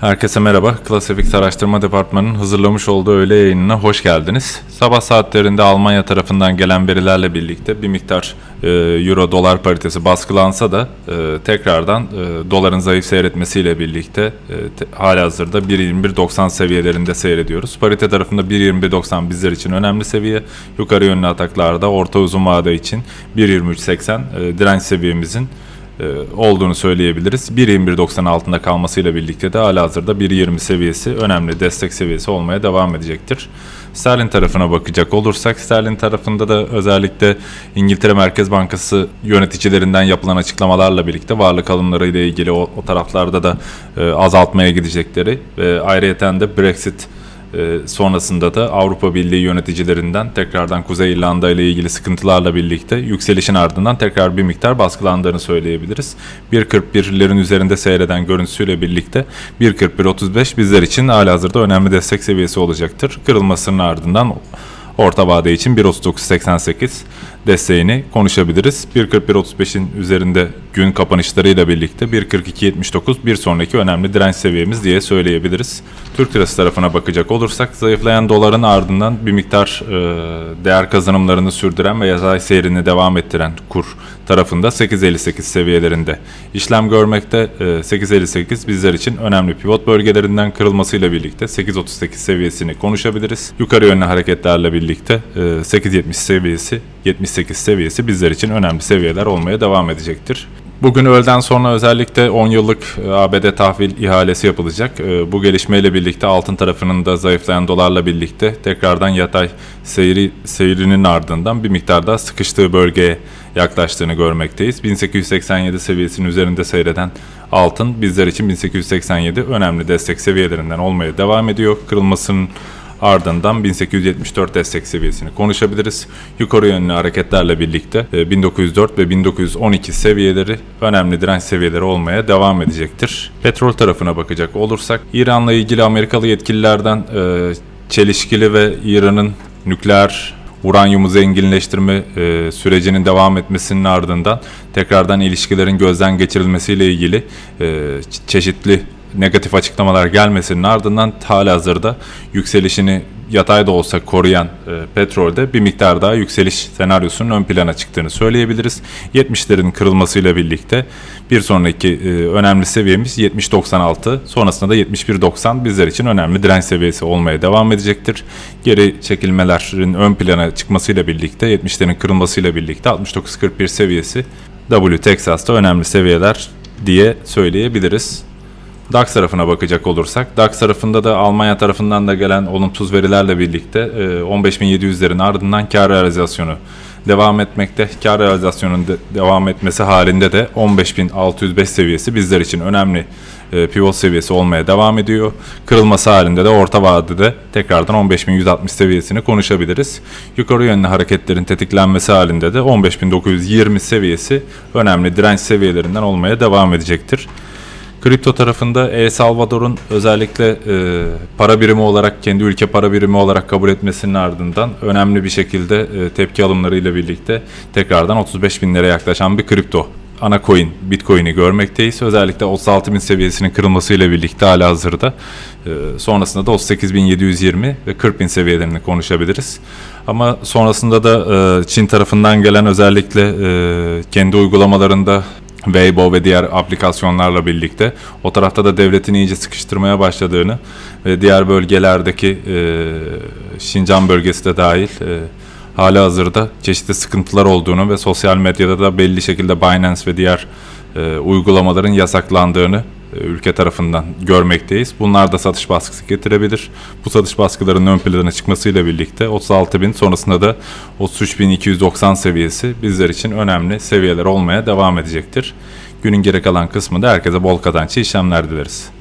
Herkese merhaba. Klasifik Araştırma Departmanı'nın hazırlamış olduğu öğle yayınına hoş geldiniz. Sabah saatlerinde Almanya tarafından gelen verilerle birlikte bir miktar e, euro dolar paritesi baskılansa da e, tekrardan e, doların zayıf seyretmesiyle birlikte e, te, halihazırda 1.21.90 seviyelerinde seyrediyoruz. Parite tarafında 1.21.90 bizler için önemli seviye. Yukarı yönlü ataklarda orta uzun vade için 1.23.80 e, direnç seviyemizin olduğunu söyleyebiliriz. 1.21.90 altında kalmasıyla birlikte de halihazırda 1.20 seviyesi önemli destek seviyesi olmaya devam edecektir. Sterlin tarafına bakacak olursak Sterlin tarafında da özellikle İngiltere Merkez Bankası yöneticilerinden yapılan açıklamalarla birlikte varlık alımları ile ilgili o, o taraflarda da e, azaltmaya gidecekleri ve ayrıyeten de Brexit ee, sonrasında da Avrupa Birliği yöneticilerinden tekrardan Kuzey İrlanda ile ilgili sıkıntılarla birlikte yükselişin ardından tekrar bir miktar baskılandığını söyleyebiliriz. 1.41'lerin üzerinde seyreden görüntüsüyle birlikte 1.41.35 bizler için halihazırda önemli destek seviyesi olacaktır. Kırılmasının ardından orta vade için 1.39.88 desteğini konuşabiliriz. 1.41.35'in üzerinde gün kapanışlarıyla birlikte 1.42.79 bir sonraki önemli direnç seviyemiz diye söyleyebiliriz. Türk lirası tarafına bakacak olursak zayıflayan doların ardından bir miktar e, değer kazanımlarını sürdüren ve yatay seyrini devam ettiren kur tarafında 8.58 seviyelerinde işlem görmekte. E, 8.58 bizler için önemli pivot bölgelerinden kırılmasıyla birlikte 8.38 seviyesini konuşabiliriz. Yukarı yönlü hareketlerle birlikte e, 8.70 seviyesi 78 seviyesi bizler için önemli seviyeler olmaya devam edecektir. Bugün öğleden sonra özellikle 10 yıllık e, ABD tahvil ihalesi yapılacak. E, Bu gelişmeyle birlikte altın tarafının da zayıflayan dolarla birlikte tekrardan yatay seyri, seyrinin ardından bir miktar daha sıkıştığı bölgeye yaklaştığını görmekteyiz. 1887 seviyesinin üzerinde seyreden altın bizler için 1887 önemli destek seviyelerinden olmaya devam ediyor. Kırılmasının Ardından 1874 destek seviyesini konuşabiliriz. Yukarı yönlü hareketlerle birlikte e, 1904 ve 1912 seviyeleri önemli direnç seviyeleri olmaya devam edecektir. Petrol tarafına bakacak olursak İran'la ilgili Amerikalı yetkililerden e, çelişkili ve İran'ın nükleer uranyumu zenginleştirme e, sürecinin devam etmesinin ardından tekrardan ilişkilerin gözden geçirilmesiyle ilgili e, çe- çeşitli negatif açıklamalar gelmesinin ardından halihazırda yükselişini yatay da olsa koruyan e, petrolde bir miktar daha yükseliş senaryosunun ön plana çıktığını söyleyebiliriz. 70'lerin kırılmasıyla birlikte bir sonraki e, önemli seviyemiz 70.96 sonrasında da 71.90 bizler için önemli direnç seviyesi olmaya devam edecektir. Geri çekilmelerin ön plana çıkmasıyla birlikte 70'lerin kırılmasıyla birlikte 69.41 seviyesi W Texas'ta önemli seviyeler diye söyleyebiliriz. DAX tarafına bakacak olursak, DAX tarafında da Almanya tarafından da gelen olumsuz verilerle birlikte e, 15.700'lerin ardından kar realizasyonu devam etmekte. Kar realizasyonun de- devam etmesi halinde de 15.605 seviyesi bizler için önemli e, pivot seviyesi olmaya devam ediyor. Kırılması halinde de orta vadede tekrardan 15.160 seviyesini konuşabiliriz. Yukarı yönlü hareketlerin tetiklenmesi halinde de 15.920 seviyesi önemli direnç seviyelerinden olmaya devam edecektir. Kripto tarafında El Salvador'un özellikle e, para birimi olarak kendi ülke para birimi olarak kabul etmesinin ardından önemli bir şekilde e, tepki alımlarıyla birlikte tekrardan 35 binlere yaklaşan bir kripto ana coin Bitcoin'i görmekteyiz. Özellikle 36 bin seviyesinin kırılmasıyla birlikte hala hazırda. E, sonrasında da 38.720 ve 40 bin seviyelerini konuşabiliriz. Ama sonrasında da e, Çin tarafından gelen özellikle e, kendi uygulamalarında Weibo ve diğer aplikasyonlarla birlikte o tarafta da devletin iyice sıkıştırmaya başladığını ve diğer bölgelerdeki e, Şincan bölgesi de dahil e, hala hazırda çeşitli sıkıntılar olduğunu ve sosyal medyada da belli şekilde Binance ve diğer e, uygulamaların yasaklandığını ülke tarafından görmekteyiz. Bunlar da satış baskısı getirebilir. Bu satış baskılarının ön plana çıkmasıyla birlikte 36 bin sonrasında da 33.290 seviyesi bizler için önemli seviyeler olmaya devam edecektir. Günün geri kalan kısmında herkese bol kazançlı işlemler dileriz.